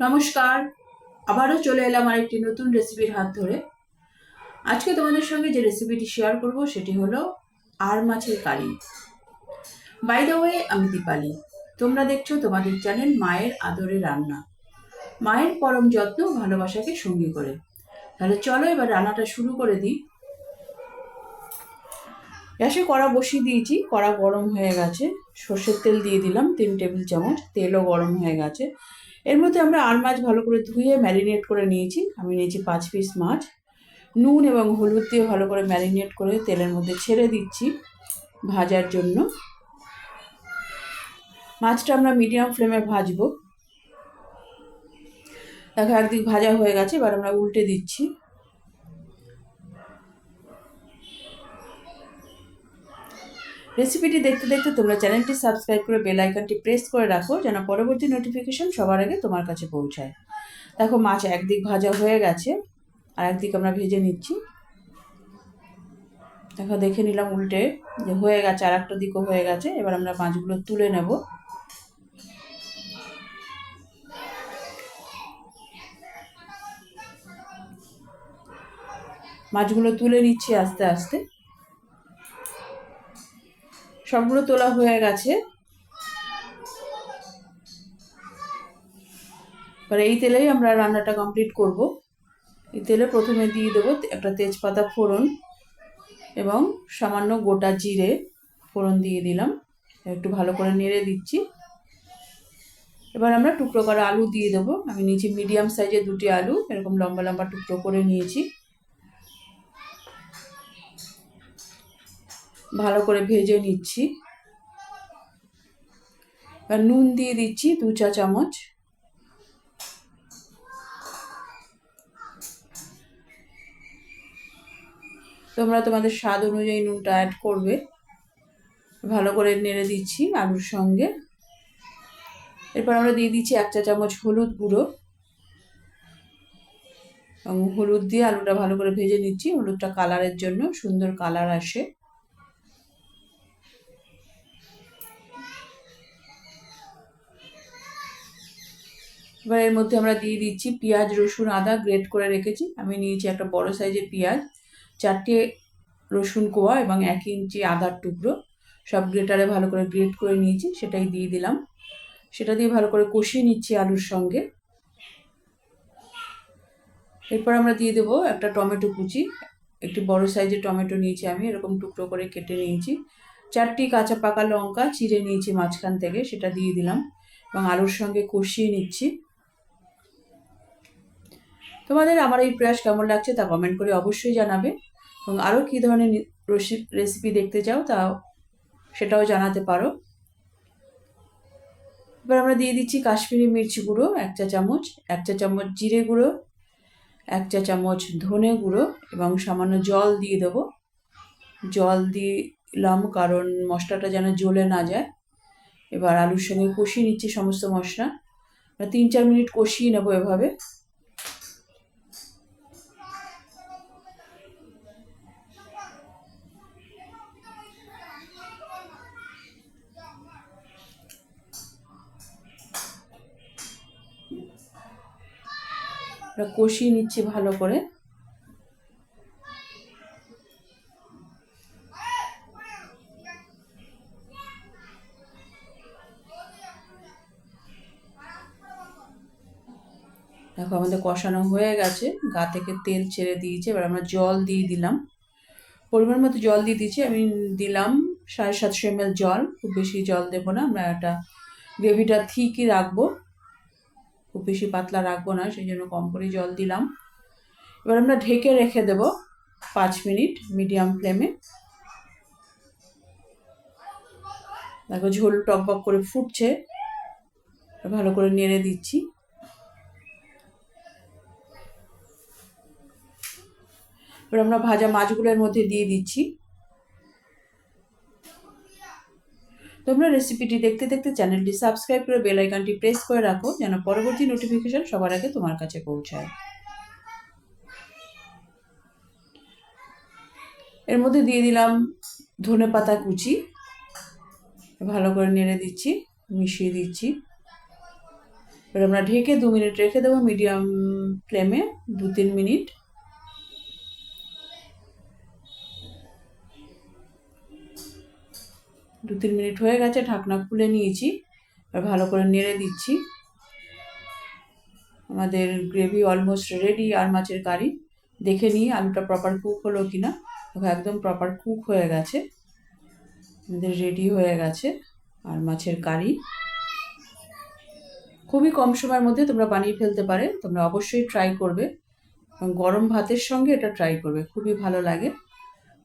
নমস্কার। আবারও চলে এলাম আরেকটি নতুন রেসিপির হাত ধরে। আজকে তোমাদের সঙ্গে যে রেসিপিটি শেয়ার করব সেটি হলো আর মাছের কারি। বাই দ্য ওয়ে আমি দীপালি। তোমরা দেখছ তোমাদের চ্যানেল মায়ের আদরে রান্না। মায়ের পরম যত্ন ভালোবাসাকে সঙ্গী করে। তাহলে চলো এবার রান্নাটা শুরু করে দিই। গ্যাসে কড়া বসিয়ে দিয়েছি, কড়া গরম হয়ে গেছে। সর্ষের তেল দিয়ে দিলাম, তিন টেবিল চামচ। তেলও গরম হয়ে গেছে। এর মধ্যে আমরা আর মাছ ভালো করে ধুয়ে ম্যারিনেট করে নিয়েছি। আমি নিয়েছি পাঁচ পিস মাছ। নুন এবং হলুদ দিয়ে ভালো করে ম্যারিনেট করে তেলের মধ্যে ছেড়ে দিচ্ছি ভাজার জন্য। মাছটা আমরা মিডিয়াম ফ্লেমে ভাজবো। দেখো একদিক ভাজা হয়ে গেছে, এবার আমরা উল্টে দিচ্ছি। রেসিপিটি দেখতে দেখতে তোমরা চ্যানেলটি সাবস্ক্রাইব করে বেল আইকনটি প্রেস করে রাখো যেন পরবর্তী নোটিফিকেশন সবার আগে তোমার কাছে পৌঁছায়। দেখো মাছ একদিক ভাজা হয়ে গেছে, আর একদিক আমরা ভেজে নিচ্ছি। দেখো, দেখে নিলাম উল্টে যে হয়ে গেছে, আর একটা দিকও হয়ে গেছে। এবার আমরা মাছগুলো তুলে নেব। মাছগুলো তুলে নিচ্ছি আস্তে আস্তে। সবগুলো তোলা হয়ে গেছে। এবার এই তেলেই আমরা রান্নাটা কমপ্লিট করব। এই তেলে প্রথমে দিয়ে দেবো একটা তেজপাতা ফোড়ন এবং সামান্য গোটা জিরে ফোড়ন দিয়ে দিলাম। একটু ভালো করে নেড়ে দিচ্ছি। এবার আমরা টুকরো করা আলু দিয়ে দেবো। আমি নিচে মিডিয়াম সাইজে দুটি আলু, এরকম লম্বা লম্বা টুকরো করে নিয়েছি। ভালো করে ভেজে নিচ্ছি। এবার নুন দিয়ে দিচ্ছি দু চা চামচ। তোমরা তোমাদের স্বাদ অনুযায়ী নুনটা অ্যাড করবে। ভালো করে নেড়ে দিচ্ছি আলুর সঙ্গে। এরপর আমরা দিয়ে দিচ্ছি এক চা চামচ হলুদ গুঁড়ো। এবং হলুদ দিয়ে আলুটা ভালো করে ভেজে নিচ্ছি। হলুদটা কালারের জন্য সুন্দর কালার আসে। এবার এর মধ্যে আমরা দিয়ে দিচ্ছি পেঁয়াজ, রসুন, আদা গ্রেট করে রেখেছি। আমি নিয়েছি একটা বড় সাইজের পেঁয়াজ, চারটে রসুন কোয়া এবং এক ইঞ্চি আদার টুকরো। সব গ্রেটারে ভালো করে গ্রেট করে নিয়েছি, সেটাই দিয়ে দিলাম। সেটা দিয়ে ভালো করে কষিয়ে নিচ্ছি আলুর সঙ্গে। এরপর আমরা দিয়ে দেবো একটা টমেটো কুচি। একটি বড় সাইজের টমেটো নিয়েছি আমি, এরকম টুকরো করে কেটে নিয়েছি। চারটি কাঁচা পাকা লঙ্কা চিড়ে নিয়েছি মাঝখান থেকে, সেটা দিয়ে দিলাম। এবং আলুর সঙ্গে কষিয়ে নিচ্ছি। তোমাদের আমার এই প্রয়াস কেমন লাগছে তা কমেন্ট করে অবশ্যই জানাবে। এবং আরও কী ধরনের রেসিপি দেখতে চাও তা সেটাও জানাতে পারো। এবার আমরা দিয়ে দিচ্ছি কাশ্মীরি মির্চি গুঁড়ো, এক চা চামচ, এক চা চামচ জিরে গুঁড়ো, এক চা চামচ ধনে গুঁড়ো এবং সামান্য জল দিয়ে দেবো। জল দিলাম কারণ মশলাটা যেন জ্বলে না যায়। এবার আলুর সঙ্গে কষিয়ে নিচ্ছি সমস্ত মশলা। তিন চার মিনিট কষিয়ে নেব এভাবে। কষিয়ে নিচ্ছি ভালো করে। দেখো আমাদের কষানো হয়ে গেছে, গা থেকে তেল ছেড়ে দিয়েছে, এবার আমরা জল দিয়ে দিলাম। পরিমাণ মতো জল দিয়ে দিয়েছি, আমি দিলাম সাড়ে সাতশো এম জল, খুব বেশি জল দেবো না, আমরা একটা গ্রেভিটা ঠিকই রাখব। খুব বেশি পাতলা রাখব না, সেই জন্য কম করে জল দিলাম। এবার আমরা ঢেকে রেখে দেব পাঁচ মিনিট মিডিয়াম ফ্লেমে। দেখো ঝোল টক বক করে ফুটছে, ভালো করে নেড়ে দিচ্ছি। এবার আমরা ভাজা মাছগুলোর মধ্যে দিয়ে দিচ্ছি। তোমরা রেসিপিটি দেখতে দেখতে চ্যানেলটি সাবস্ক্রাইব করে বেল আইকনটি প্রেস করে রাখো যেন পরবর্তী নোটিফিকেশন সবার আগে তোমার কাছে পৌঁছায়। এর মধ্যে দিয়ে দিলাম ধনে পাতা কুচি, ভালো করে নেড়ে দিচ্ছি, মিশিয়ে দিচ্ছি। এবার আমরা ঢেকে দু মিনিট রেখে দেবো মিডিয়াম ফ্লেমে দু তিন মিনিট। দু তিন মিনিট হয়ে গেছে, ঢাকনা খুলে নিয়েছি, এবার ভালো করে নেড়ে দিচ্ছি। আমাদের গ্রেভি অলমোস্ট রেডি আর মাছের কারি। দেখে নিই আলুটা প্রপার কুক হলো কি না দেখো, একদম প্রপার কুক হয়ে গেছে। আমাদের রেডি হয়ে গেছে আর মাছের কারি। খুবই কম সময়ের মধ্যে তোমরা বানিয়ে ফেলতে পারে, তোমরা অবশ্যই ট্রাই করবে। গরম ভাতের সঙ্গে এটা ট্রাই করবে, খুবই ভালো লাগে।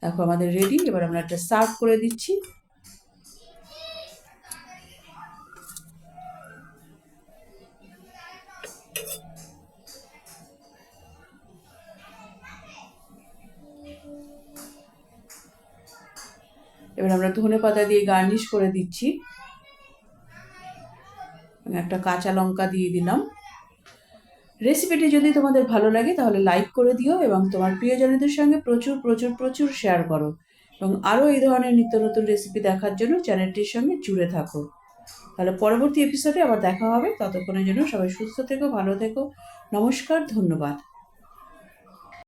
দেখো, আমাদের রেডি এবার আমরা একটা সার্ভ করে দিচ্ছি। এবার আমরা ধনে পাতা দিয়ে গার্নিশ করে দিচ্ছি। একটা কাঁচা লঙ্কা দিয়ে দিলাম। রেসিপিটি যদি তোমাদের ভালো লাগে তাহলে লাইক করে দিও এবং তোমার প্রিয়জনদের সঙ্গে প্রচুর প্রচুর প্রচুর শেয়ার করো এবং আরও এই ধরনের নিত্য নতুন রেসিপি দেখার জন্য চ্যানেলটির সঙ্গে জুড়ে থাকো। তাহলে পরবর্তী এপিসোডে আবার দেখা হবে। ততক্ষণের জন্য সবাই সুস্থ থেকো, ভালো থেকো। নমস্কার, ধন্যবাদ।